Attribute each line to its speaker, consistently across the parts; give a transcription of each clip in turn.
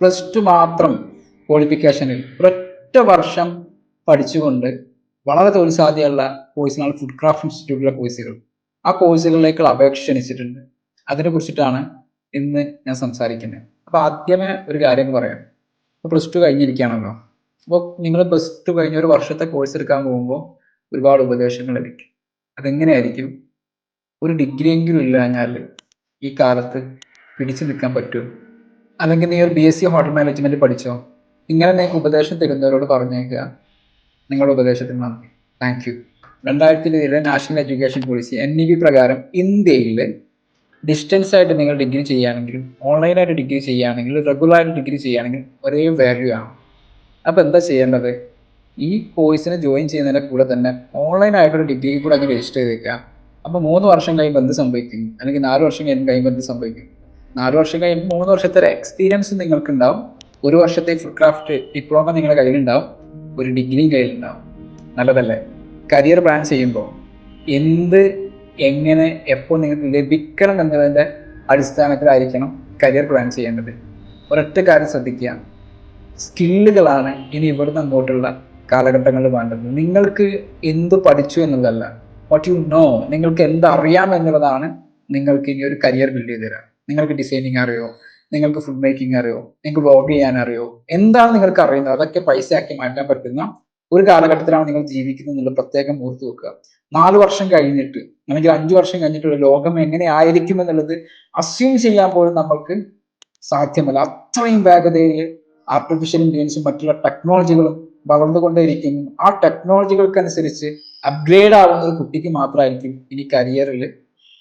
Speaker 1: Plus two മാത്രം ക്വാളിഫിക്കേഷനിൽ ഒരൊറ്റ വർഷം പഠിച്ചുകൊണ്ട് വളരെ തൊഴിൽ സാധ്യതയുള്ള കോഴ്സിനാണ് ഫുഡ് ക്രാഫ്റ്റ് ഇൻസ്റ്റിറ്റ്യൂട്ടിലെ കോഴ്സുകൾ ആ കോഴ്സുകളിലേക്കുള്ള അപേക്ഷ ക്ഷണിച്ചിട്ടുണ്ട്. അതിനെ കുറിച്ചിട്ടാണ് ഇന്ന് ഞാൻ സംസാരിക്കുന്നത്. അപ്പോൾ ആദ്യമേ ഒരു കാര്യം പറയാം. ഇപ്പോൾ പ്ലസ് ടു കഴിഞ്ഞിരിക്കുകയാണല്ലോ. അപ്പോൾ നിങ്ങൾ പ്ലസ് ടു കഴിഞ്ഞ ഒരു വർഷത്തെ കോഴ്സ് എടുക്കാൻ പോകുമ്പോൾ ഒരുപാട് ഉപദേശങ്ങൾ ലഭിക്കും. അതെങ്ങനെയായിരിക്കും? ഒരു ഡിഗ്രിയെങ്കിലും ഇല്ലാഞ്ഞാൽ ഈ കാലത്ത് പിടിച്ചു നിൽക്കാൻ പറ്റുമോ? അല്ലെങ്കിൽ നീ ഒരു B S C hotel management പഠിച്ചോ? ഇങ്ങനെ നിങ്ങൾക്ക് ഉപദേശം തരുന്നവരോട് പറഞ്ഞേക്കുക. നിങ്ങളുടെ ഉപദേശത്തിന് നന്ദി. താങ്ക് യു രണ്ടായിരത്തി ഇരുപതിലെ national education policy N E P പ്രകാരം ഇന്ത്യയിൽ ഡിസ്റ്റൻസ് ആയിട്ട് നിങ്ങൾ ഡിഗ്രി ചെയ്യുകയാണെങ്കിലും ഓൺലൈനായിട്ട് ഡിഗ്രി ചെയ്യുകയാണെങ്കിൽ റെഗുലറായിട്ട് ഡിഗ്രി ചെയ്യുകയാണെങ്കിൽ ഒരേ വാല്യൂ ആണ്. അപ്പോൾ എന്താ ചെയ്യേണ്ടത്? ഈ കോഴ്സിന് ജോയിൻ ചെയ്യുന്നതിന്റെ കൂടെ തന്നെ ഓൺലൈനായിട്ടൊരു ഡിഗ്രി കൂടെ അങ്ങ് രജിസ്റ്റർ ചെയ്തേക്കുക. അപ്പോൾ മൂന്ന് വർഷം കഴിയുമ്പോൾ എന്ത് സംഭവിക്കും? അല്ലെങ്കിൽ നാല് വർഷം കഴിയുമ്പോൾ എന്ത് സംഭവിക്കും? നാല് വർഷം കഴിയുമ്പോൾ മൂന്ന് വർഷത്തെ എക്സ്പീരിയൻസ് നിങ്ങൾക്ക് ഉണ്ടാവും ഒരു വർഷത്തെ ഫുഡ് ക്രാഫ്റ്റ് ഡിപ്ലോമ നിങ്ങളുടെ കയ്യിലുണ്ടാവും. ഒരു ഡിഗ്രിയും കയ്യിലുണ്ടാവും. നല്ലതല്ലേ? കരിയർ പ്ലാൻ ചെയ്യുമ്പോൾ എന്ത് എങ്ങനെ എപ്പോൾ നിങ്ങൾക്ക് ലഭിക്കണം എന്നതിന്റെ അടിസ്ഥാനത്തിലായിരിക്കണം കരിയർ പ്ലാൻ ചെയ്യേണ്ടത്. ഒരൊറ്റ കാര്യം ശ്രദ്ധിക്കുക. സ്കില്ലുകളാണ് ഇനി ഇവിടുന്ന് അങ്ങോട്ടുള്ള കാലഘട്ടങ്ങളിൽ വേണ്ടത്. നിങ്ങൾക്ക് എന്ത് പഠിച്ചു എന്നുള്ളതല്ല. വാട്ട് യു നോ നിങ്ങൾക്ക് എന്തറിയാം എന്നുള്ളതാണ് നിങ്ങൾക്ക് ഇനി ഒരു കരിയർ ബിൽഡ് ചെയ്ത് തരാം. നിങ്ങൾക്ക് ഡിസൈനിങ് അറിയോ? നിങ്ങൾക്ക് ഫുഡ് മേക്കിംഗ് അറിയോ? നിങ്ങൾക്ക് വ്ലോഗ് ചെയ്യാൻ അറിയോ? എന്താണ് നിങ്ങൾക്ക് അറിയുന്നത്? അതൊക്കെ പൈസ ആക്കി മാറ്റാൻ പറ്റുന്ന ഒരു കാലഘട്ടത്തിലാണ് നിങ്ങൾ ജീവിക്കുന്നത് എന്നുള്ള പ്രത്യേകം ഓർത്ത് വെക്കുക. നാല് വർഷം കഴിഞ്ഞിട്ട് അല്ലെങ്കിൽ അഞ്ചു വർഷം കഴിഞ്ഞിട്ടുള്ള ലോകം എങ്ങനെ ആയിരിക്കും എന്നുള്ളത് അസ്യൂം ചെയ്യാൻ പോലും നമ്മൾക്ക് സാധ്യമല്ല. അത്രയും വേഗതയിൽ ആർട്ടിഫിഷ്യൽ ഇന്റലിജൻസും മറ്റുള്ള ടെക്നോളജികളും വളർന്നുകൊണ്ടേയിരിക്കുന്നു. ആ ടെക്നോളജികൾക്കനുസരിച്ച് അപ്ഗ്രേഡ് ആകുന്ന ഒരു കുട്ടിക്ക് മാത്രമായിരിക്കും ഇനി കരിയറിൽ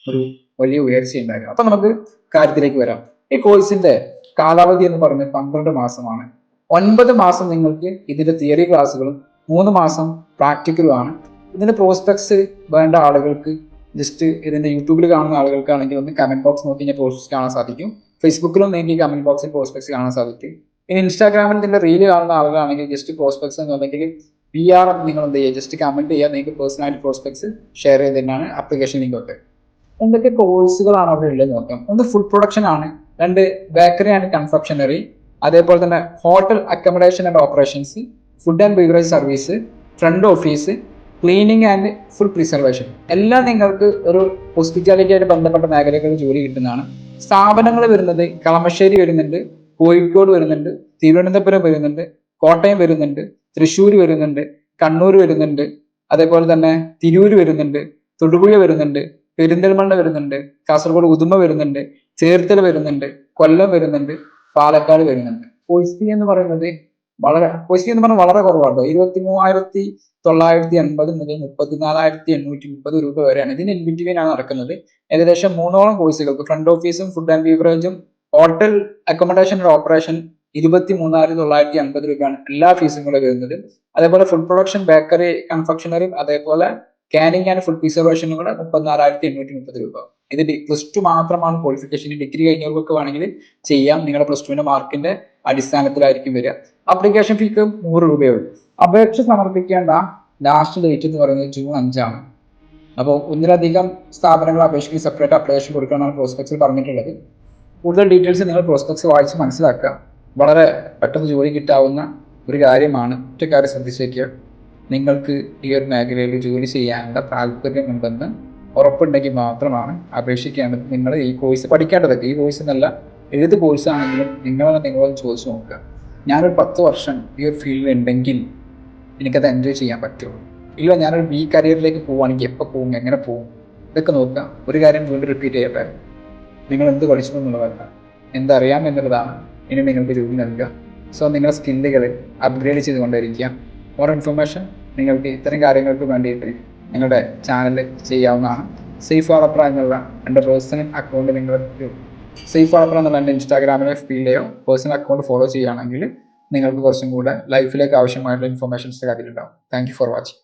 Speaker 1: ഒരു വലിയ ഉയർച്ച ഉണ്ടാകുക അപ്പൊ നമുക്ക് കാര്യത്തിലേക്ക് വരാം. ഈ കോഴ്സിന്റെ കാലാവധി എന്ന് പറയുന്നത് പന്ത്രണ്ട് മാസമാണ്. ഒൻപത് മാസം നിങ്ങൾക്ക് ഇതിന്റെ തിയറി ക്ലാസ്സുകളും മൂന്ന് മാസം പ്രാക്ടിക്കലും ആണ്. ഇതിന്റെ പ്രോസ്പെക്ട്സ് വേണ്ട ആളുകൾക്ക് ജസ്റ്റ് ഇതിന്റെ യൂട്യൂബിൽ കാണുന്ന ആളുകൾക്കാണെങ്കിൽ ഒന്ന് കമന്റ് ബോക്സ് നോക്കി ഞാൻ പ്രോസ്പെക്സ് കാണാൻ സാധിക്കും. ഫേസ്ബുക്കിലും നിങ്ങൾക്ക് കമന്റ് ബോക്സിൽ പ്രോസ്പെക്ട്സ് കാണാൻ സാധിക്കും. ഇനി ഇൻസ്റ്റാഗ്രാമിൽ ഇതിന്റെ റീൽ കാണുന്ന ആളുകളാണെങ്കിൽ ജസ്റ്റ് പ്രോസ്പെക്ട്സ് എന്നുണ്ടെങ്കിൽ പി ആർ നിങ്ങൾ എന്ത് ചെയ്യുക? ജസ്റ്റ് കമന്റ് ചെയ്യുക. നിങ്ങൾക്ക് പേഴ്സണാലിറ്റി പ്രോസ്പെക്ട്സ് ഷെയർ ചെയ്തതിനാണ് അപ്ലിക്കേഷൻ ലിങ്ക് ഒക്കെ എന്തൊക്കെ കോഴ്സുകളാണ് അവിടെ ഉള്ളത് നോക്കാം. ഒന്ന് ഫുഡ് പ്രൊഡക്ഷൻ ആണ്. രണ്ട് ബേക്കറി ആൻഡ് കൺസപ്ഷനറി അതേപോലെ തന്നെ hotel accommodation and operations food and beverage service front office cleaning and full preservation എല്ലാം നിങ്ങൾക്ക് ഒരു ഹോസ്പിറ്റാലിറ്റി ആയിട്ട് ബന്ധപ്പെട്ട മേഖലകളിൽ ജോലി കിട്ടുന്നതാണ്. സ്ഥാപനങ്ങൾ വരുന്നത് കളമശ്ശേരി വരുന്നുണ്ട് കോഴിക്കോട് വരുന്നുണ്ട് തിരുവനന്തപുരം വരുന്നുണ്ട് കോട്ടയം വരുന്നുണ്ട് തൃശ്ശൂർ വരുന്നുണ്ട് കണ്ണൂർ വരുന്നുണ്ട് അതേപോലെ തന്നെ തിരൂർ വരുന്നുണ്ട് തൊടുപുഴ വരുന്നുണ്ട് പെരിന്തൽമണ്ണ വരുന്നുണ്ട് കാസർഗോഡ് ഉദുമ വരുന്നുണ്ട് ചേർത്തല വരുന്നുണ്ട് കൊല്ലം വരുന്നുണ്ട് പാലക്കാട് വരുന്നുണ്ട്. കോഴ്സ് എന്ന് പറയുന്നത് വളരെ കോഴ്സ് എന്ന് പറഞ്ഞാൽ വളരെ കുറവാട്ടോ. ഇരുപത്തി മൂവായിരത്തി തൊള്ളായിരത്തി എൺപത് മുതൽ മുപ്പത്തിനാലായിരത്തി എണ്ണൂറ്റി മുപ്പത് രൂപ വരെയാണ്. ഇതിന് ഇൻ ആണ് നടക്കുന്നത്. ഏകദേശം മൂന്നോളം കോഴ്സുകൾക്ക് ഫ്രണ്ട് ഓഫീസും ഫുഡ് ആൻഡ് ബീവറേജും ഹോട്ടൽ അക്കോമഡേഷൻ ഓപ്പറേഷൻ ഇരുപത്തി മൂന്നായിരത്തി തൊള്ളായിരത്തി അൻപത് രൂപയാണ് എല്ലാ ഫീസും കൂടെ വരുന്നത്. അതേപോലെ ഫുഡ് പ്രൊഡക്ഷൻ ബേക്കറി കൺഫെക്ഷനറിയും അതേപോലെ കാനിങ് ആൻഡ് ഫുഡ് പ്രിസർവേഷനും കൂടെ മുപ്പത്തിനാലായിരത്തി എണ്ണൂറ്റി മുപ്പത് രൂപ. ഇത് പ്ലസ് ടു മാത്രമാണ് ക്വാളിഫിക്കേഷൻ ഡിഗ്രി കഴിഞ്ഞവർക്കൊക്കെ വേണമെങ്കിൽ ചെയ്യാം. നിങ്ങളുടെ പ്ലസ് ടുവിന്റെ മാർക്കിന്റെ അടിസ്ഥാനത്തിലായിരിക്കും വരിക. അപ്ലിക്കേഷൻ ഫീക്ക് നൂറ് രൂപയേ അപേക്ഷ സമർപ്പിക്കേണ്ട ലാസ്റ്റ് ഡേറ്റ് എന്ന് പറയുന്നത് ജൂൺ അഞ്ചാണ്. അപ്പോൾ ഒന്നിലധികം സ്ഥാപനങ്ങൾ അപേക്ഷയ്ക്ക് സെപ്പറേറ്റ് അപ്ലിക്കേഷൻ കൊടുക്കാനാണ് പ്രോസ്പെക്സിൽ പറഞ്ഞിട്ടുള്ളത്. കൂടുതൽ ഡീറ്റെയിൽസ് നിങ്ങൾ പ്രോസ്പെക്സ് വായിച്ച് മനസ്സിലാക്കുക. വളരെ പെട്ടെന്ന് ജോലി കിട്ടാവുന്ന ഒരു കാര്യമാണ്. ഒറ്റക്കാരെ ശ്രദ്ധിച്ചേക്കുക നിങ്ങൾക്ക് ഈ ഒരു മേഖലയിൽ ജോലി ചെയ്യാനുള്ള താല്പര്യമുണ്ടെന്ന് ഉറപ്പുണ്ടെങ്കിൽ മാത്രമാണ് അപേക്ഷിക്കേണ്ടത് നിങ്ങൾ ഈ കോഴ്സ് പഠിക്കേണ്ടത്. ഈ കോഴ്സ് എന്നല്ല ഏത് കോഴ്സ് ആണെങ്കിലും നിങ്ങൾ നിങ്ങളോട് ചോദിച്ചു നോക്കുക. ഞാനൊരു പത്ത് വർഷം ഈ ഒരു ഫീൽഡിൽ ഉണ്ടെങ്കിൽ എനിക്കത് എൻജോയ് ചെയ്യാൻ പറ്റുള്ളൂ. ഇല്ല ഞാനൊരു ബി കരിയറിലേക്ക് പോവുകയാണെങ്കിൽ എപ്പോൾ പോകും എങ്ങനെ പോകും? ഇതൊക്കെ നോക്കുക. ഒരു കാര്യം വീണ്ടും റിപ്പീറ്റ് ചെയ്യട്ടെ. നിങ്ങൾ എന്ത് പഠിച്ചു എന്നുള്ളതല്ല എന്തറിയാം എന്നുള്ളതാണ് ഇനി നിങ്ങൾക്ക് ജോലി നൽകുക. സോ നിങ്ങളുടെ സ്കില്ലുകൾ അപ്ഗ്രേഡ് ചെയ്തുകൊണ്ടിരിക്കുക മോർ ഇൻഫർമേഷൻ നിങ്ങൾക്ക് ഇത്തരം കാര്യങ്ങൾക്ക് വേണ്ടിയിട്ട് നിങ്ങളുടെ ചാനൽ ചെയ്യാവുന്നതാണ്. സേഫ് വാളപ്ര എന്നുള്ള എന്റെ പേഴ്സണൽ അക്കൗണ്ട് നിങ്ങൾക്ക് സേഫ് വാളപ്ര എന്നുള്ള എന്റെ ഇൻസ്റ്റാഗ്രാമിലെ ഫീൽഡിലെയോ പേഴ്സണൽ അക്കൗണ്ട് ഫോളോ ചെയ്യുകയാണെങ്കിൽ നിങ്ങൾക്ക് കുറച്ചും കൂടെ ലൈഫിലേക്ക് ആവശ്യമായിട്ടുള്ള ഇൻഫർമേഷൻസ് കാര്യത്തിലുണ്ടാവും. Thank for watching